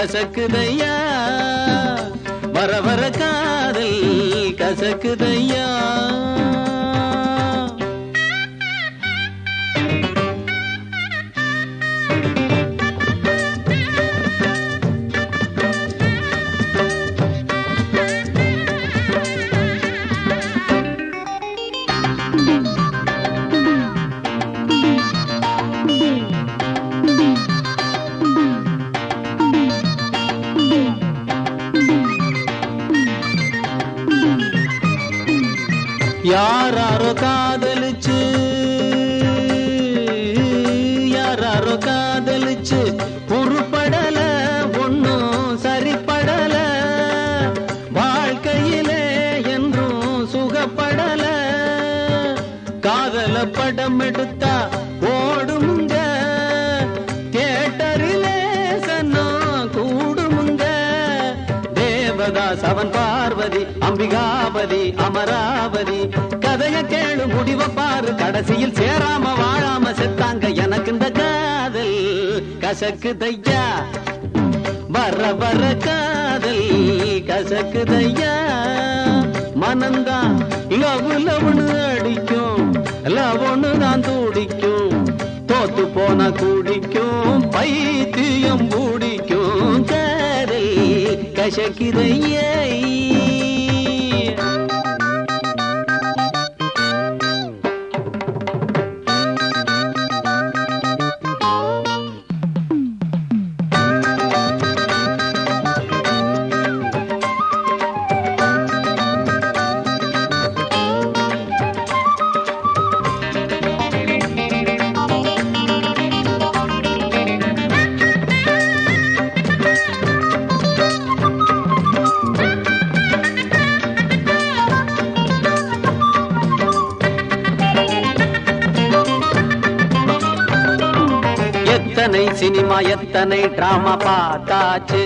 கசக்குதையா? வர வர காதல் கசக்குதையா? அமராவதி அம்பிகாவதி அமராவதி. கதைய கேளு முடிவ பாரு. கடைசியில் சேராம வாழாம செத்தாங்க எனக்கு இந்த காதல். கசக்கு தையா வர வர காதல். கசக்கு தையா மனந்தான் லவ் லவ்னு அடிக்கும். லவ்னு தான் துடிக்கும். தோத்து போனா குடிக்கும். பைத்தியம் பிடிக்கும் கசக்குதையே எத்தனை சினிமா எத்தனை டிராமா பார்த்தாச்சு?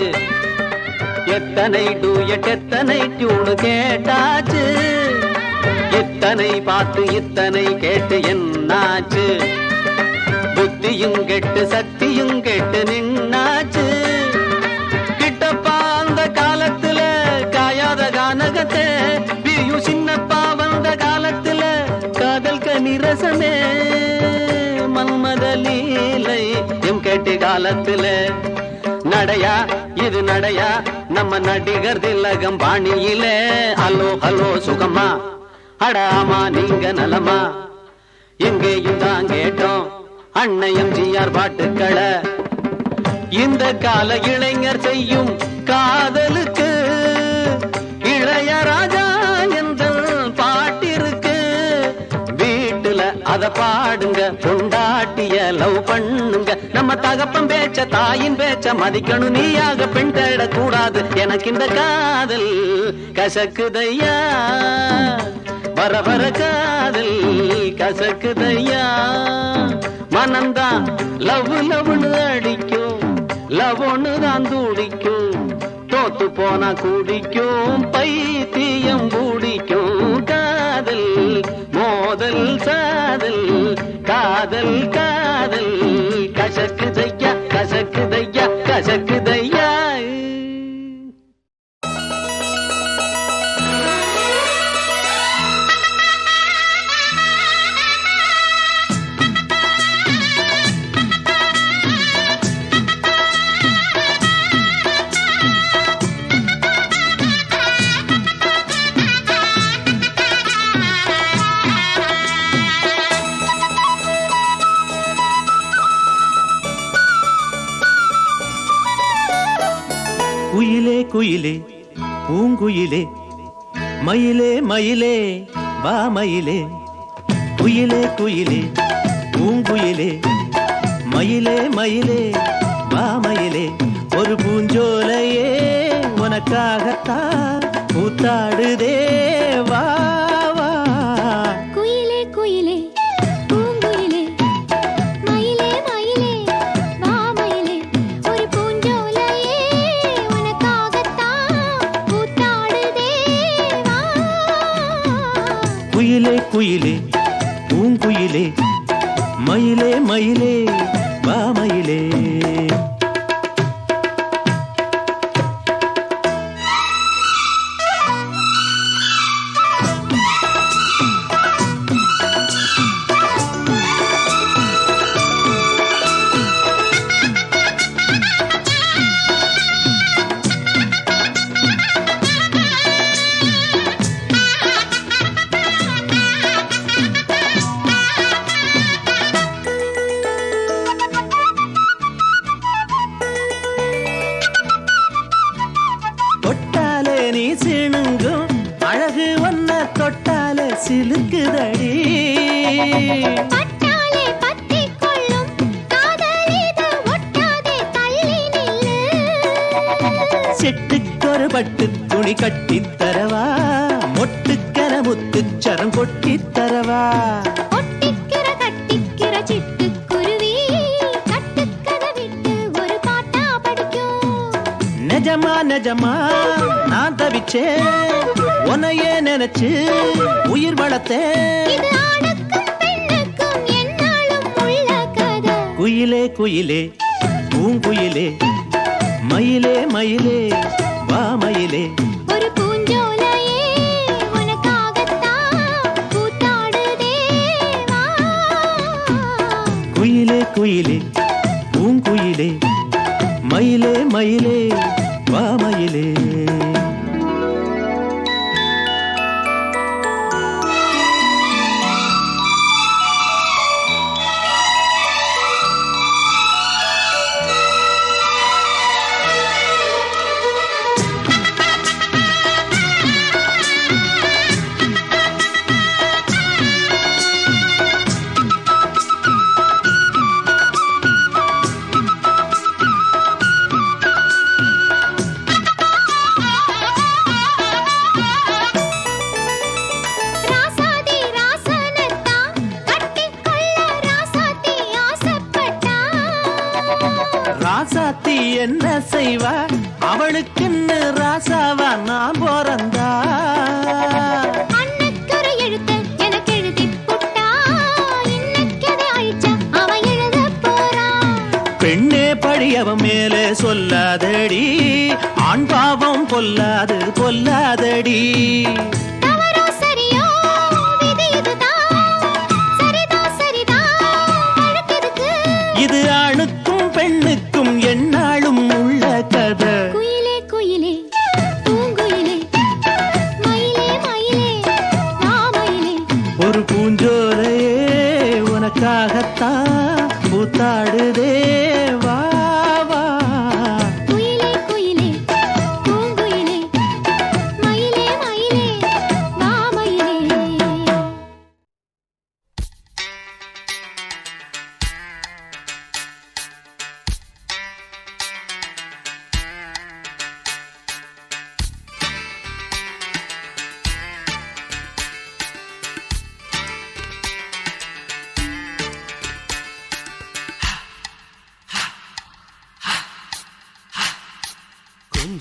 எத்தனை டூயட் எத்தனை டியூனு கேட்டாச்சு? இத்தனை பார்த்து இத்தனை கேட்டு என்னாச்சு? புத்தியும் கெட்டு சக்தியும் கெட்டு நின்னாச்சு. கிட்டப்பா அந்த காலத்துல காயாத கானகத்தை பிரியும் சின்னப்பா வந்த காலத்துல காதல் கனிரசமே மன்மத லீலை எம் கேட்டு காலத்துல நடையா இது நடையா? நம்ம நடிகர் திலகம் பாணியிலே. ஹலோ ஹலோ சுகமா அடாமா நீங்க நலமா? எங்கேயும் தான் கேட்டோம் அன்னையம் ஜிஆர் பாட்டுக்களை. இந்த கால இளைஞர் செய்யும் காதலுக்கு இளையராஜா அத பாடுங்க பொண்டாட்டிய லவ் பண்ணுங்க. நம்ம தகப்பன் பேச்ச தாயின் பேச்ச மதிக்கணும். நீயாக பெண் தேடக்கூடாது. எனக்கு இந்த காதல் கசக்குதையா? வர வர காதல் கசக்குதையா? மனந்தான் லவ் லவ்னு அடிக்கும். லவ் ஒன்று தான் துடிக்கும். தோத்து போனா குடிக்கும் பைத்தியம் குடிக்கும் காதல் மோதல் சாதல் காதல் காதல். கசக்குதையா கசக்குதையா கசக்குதையா நில்லு. செட்டுக்கொரு பட்டு துணி கட்டித் தரவா? மொட்டுக்கர முத்துச்சரம் கொட்டித் தரவா? நிஜமா நிஜமா நான் தவிச்சேன். உன்னையே நினைச்சு உயிர் வளர்த்தேன் குயிலே குயிலே பூங்குயிலே மயிலே மயிலே வா மயிலே. ஒரு பூஞ்சோலையே குயிலே குயிலே பூங்குயிலே மயிலே மயிலே வா மயிலே. படியவன் மேலே சொல்லாதடி. ஆண் பாவம் பொல்லாது பொல்லாதடி.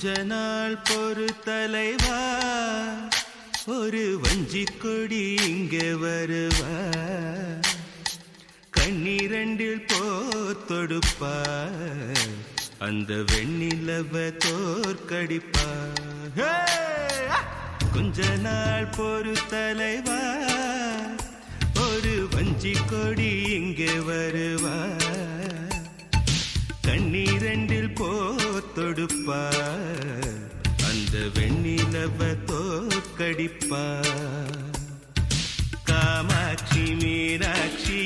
கொஞ்ச நாள் பொறு தலைவா ஒரு வஞ்சி கொடி இங்கே வருவா கண்ணீரண்டில் போத்தொடுப்பா அந்த வெண்ணிலவ தோற்கடிப்பா கொஞ்ச நாள் பொறு தலைவா ஒரு வஞ்சி கொடி இங்கே வருவா கண்ணீரண்டில் போத்தொடுப்பா அந்த வெண்ணிலவ தோற்கடிப்பா காமாட்சி மீனாட்சி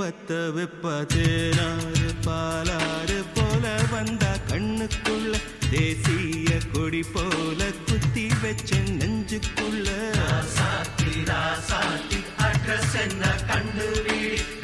பத்த வெப்பதேனாறு பாலாறு போல வந்தா கண்ணுக்குள்ள தேசிய கொடி போல குத்தி வச்ச நெஞ்சுக்குள்ள. சாத்தி ராசாத்தி அட்ரஸ் என்ன? கண்டு ராவோடு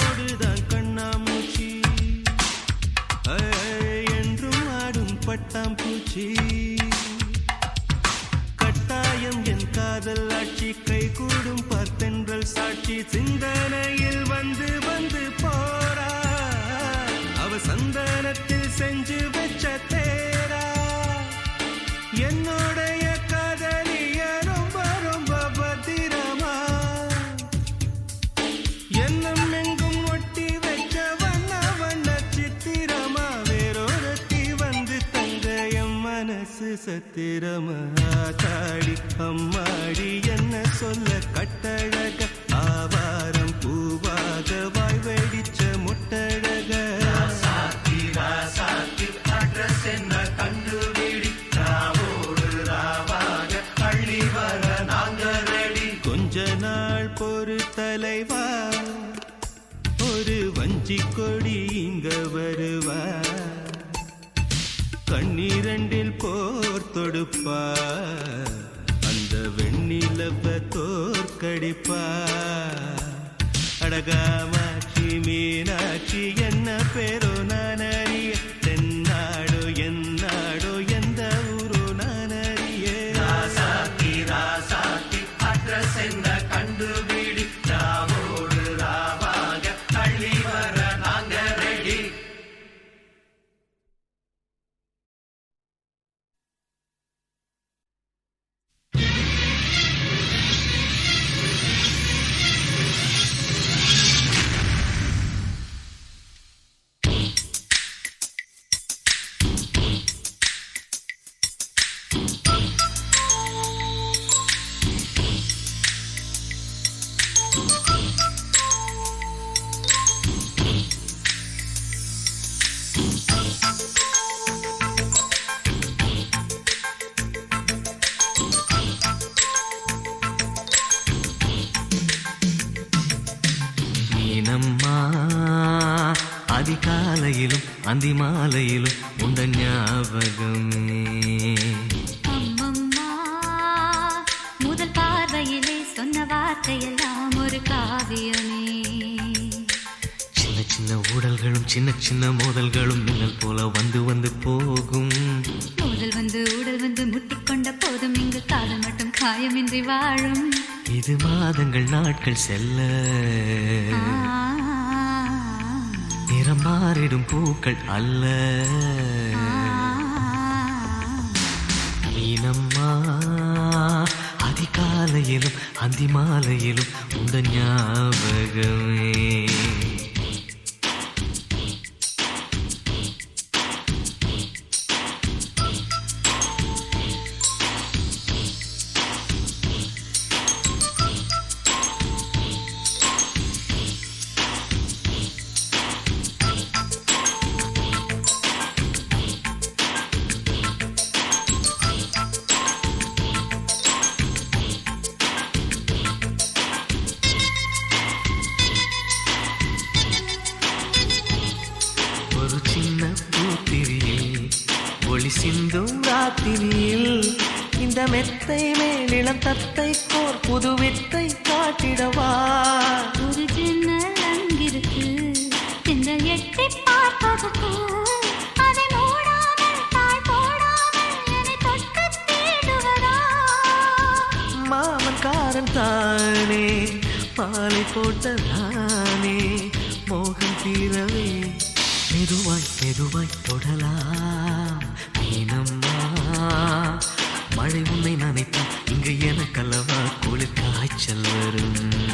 என்னோடு கண்ணாமூச்சி. என்றும் ஆடும் பட்டாம்பூச்சி. கட்டாயம் என் காதல் ஆட்சி கை கூடும் பார்த்தென்றல் சாட்சி. சிந்தனையில் வந்து வந்து போறா அவ சந்தனத்தில் செஞ்சு வச்ச தேரா. என்னுடைய மனசு சத்திரமா தாடி அம்மாடி என்ன சொல்ல கட்டழக. ஆவாரம் பூவாக வாய் வெடிச்ச முட்டழக. என்ன கண்டுபிடி. ராவோடு ராவாக அள்ளி வர நாங்க ரெடி. கொஞ்ச நாள் பொறு தலைவா ஒரு வஞ்சி கொடி இங்க வருவா. கண்ணீரண்டில் போர் தொடுப்பா அந்த வெண்ணிலப்ப தோற்கடிப்பா அடகாமாட்சி மீனாட்சி என்ன பேரோ நான் அந்தி மாலையிலும் உண்ட ஞாபகமே. முதல் பார்வையிலே சொன்ன வார்த்தையெல்லாம் ஒரு காவியமே. சின்ன சின்ன ஊடல்களும் சின்ன சின்ன மோதல்களும் மின்னல் போல வந்து வந்து போகும். முதல் வந்து உடல் வந்து முட்டிக்கொண்ட போதும் இங்கு காதல் மட்டும் காயமின்றி வாழும். இது மாதங்கள் நாட்கள் செல்ல. நிறம் மாறிடும் பூக்கள் அல்ல. மீனம்மா அதிகாலையிலும் அந்தி மாலையிலும் உந்த ஞாபகமே. சிந்தும் ராத்திரியில் இந்த மெத்தை மேலிளம் தத்தை கோர் புது வித்தை காட்டிடவா? ஒரு ஜன்னல் அங்கிருக்கு திங்கள் எட்டி பார்ப்பதற்கு தானே மாலை மோகம் தீரவே மெதுவாய் மெதுவாய் தொடலாம். மீனம்மா மழை உன்னை நினைத்தால் இங்கு எனக்கல்லவா? குளிர் காய்ச்சல் வரும்.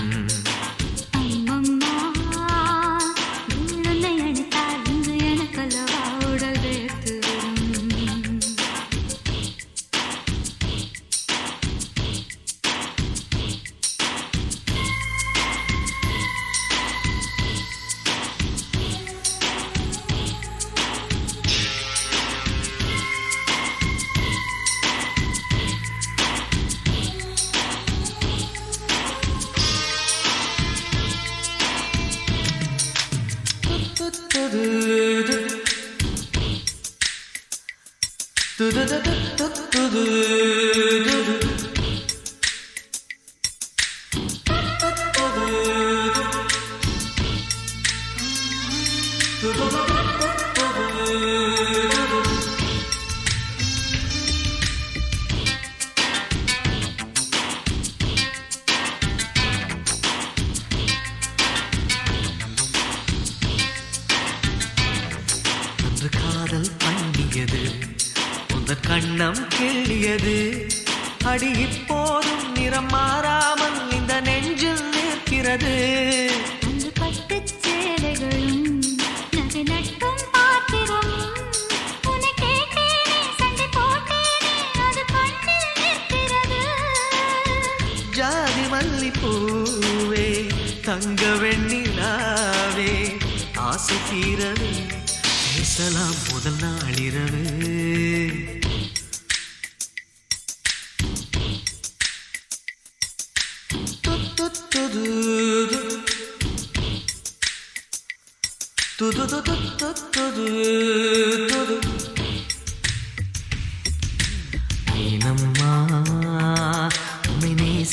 do do do do do கண்ணம் கிள்ளியது. அடி இப்போதும் நிறம் மாறாமல் இந்த நெஞ்சில் நிற்கிறது. அன்று பட்டுச் சேலைகளும் நகை நட்டும் நிற்கிறது. ஜாதி மல்லி பூவே தங்க வெண்ணிலாவே ஆசை தீரவே பேசலாம் முதல் நாளிரவு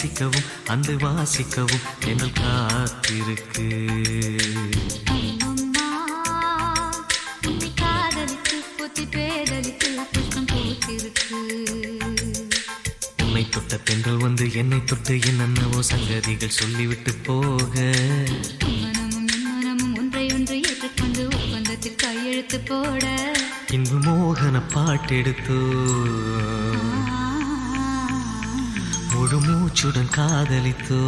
நேசிக்கவும் அன்பை வாசிக்கவும் எங்கள் காத்திருக்கு. உன்னை தொட்ட பெண்கள் வந்து என்னை தொட்டு என்னென்னவோ சங்கதிகள் சொல்லிவிட்டு போக. மனமும் என் மனமும் ஒன்றை ஒன்று ஏற்றுக்கொண்டு ஒப்பந்தத்தில் கையெழுத்து போட. இன்பு மோகன பாட்டெடுத்தோ. மூச்சுடன் காதலித்தோ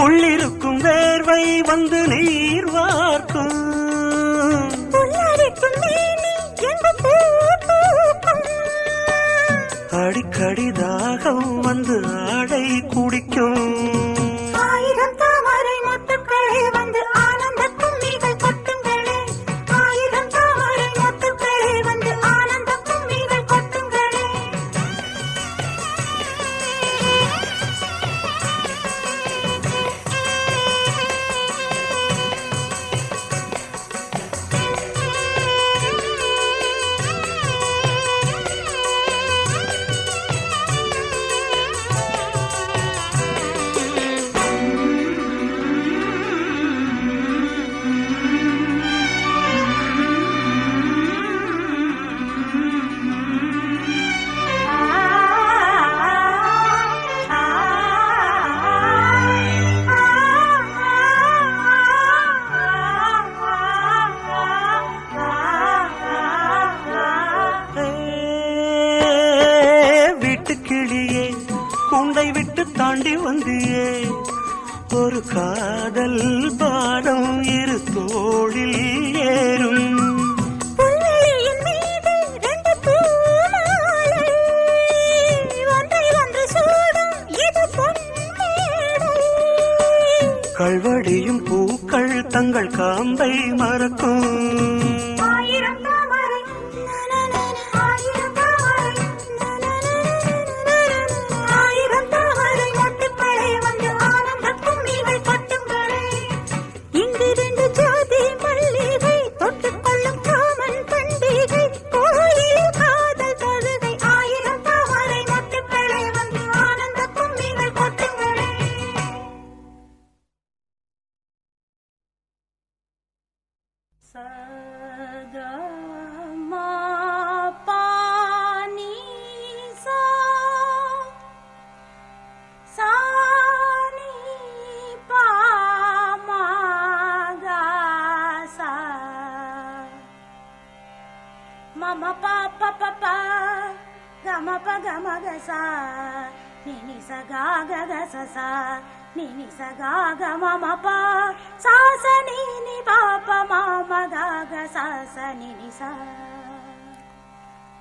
உள்ளிருக்கும் வேர்வை வந்து நீர் வார்க்கும். அடிக்கடி தாகம் வந்து ஆடை குடிக்கும்.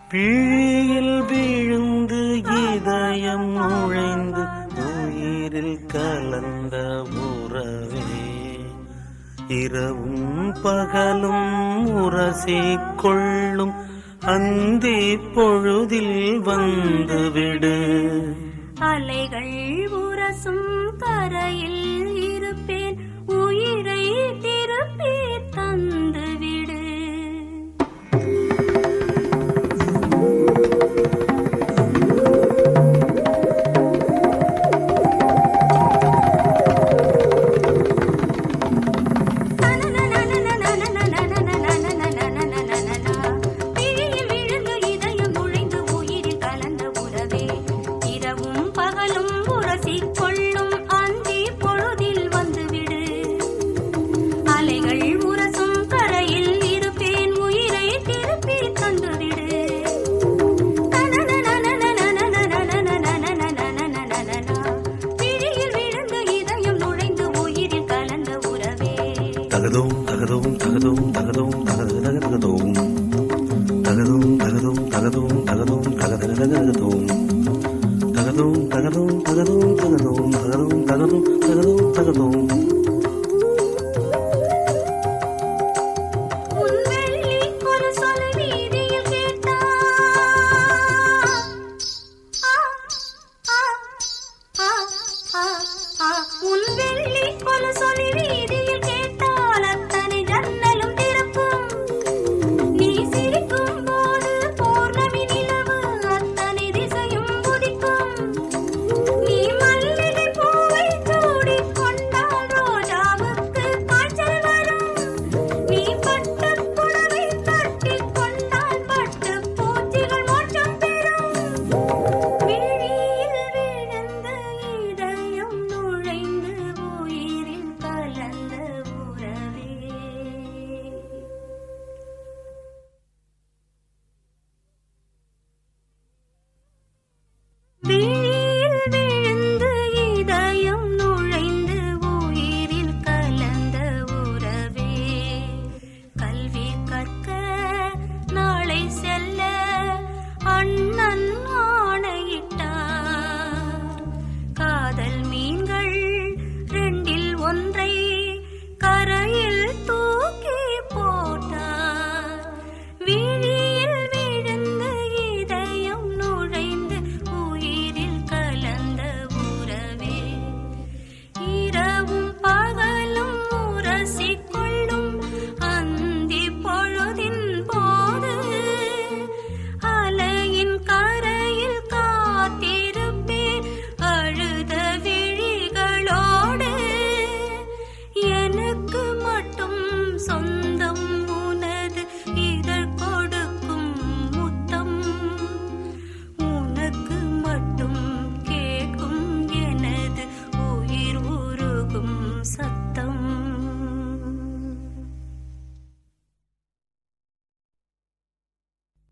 பிழையில் விழுந்து இதயம் நுழைந்து உயிரில் கலந்த உறவே. இரவும் பகலும் உரசி கொள்ளும் அந்தி பொழுதில் வந்துவிடு. அலைகள் உரசும் ஒன்றை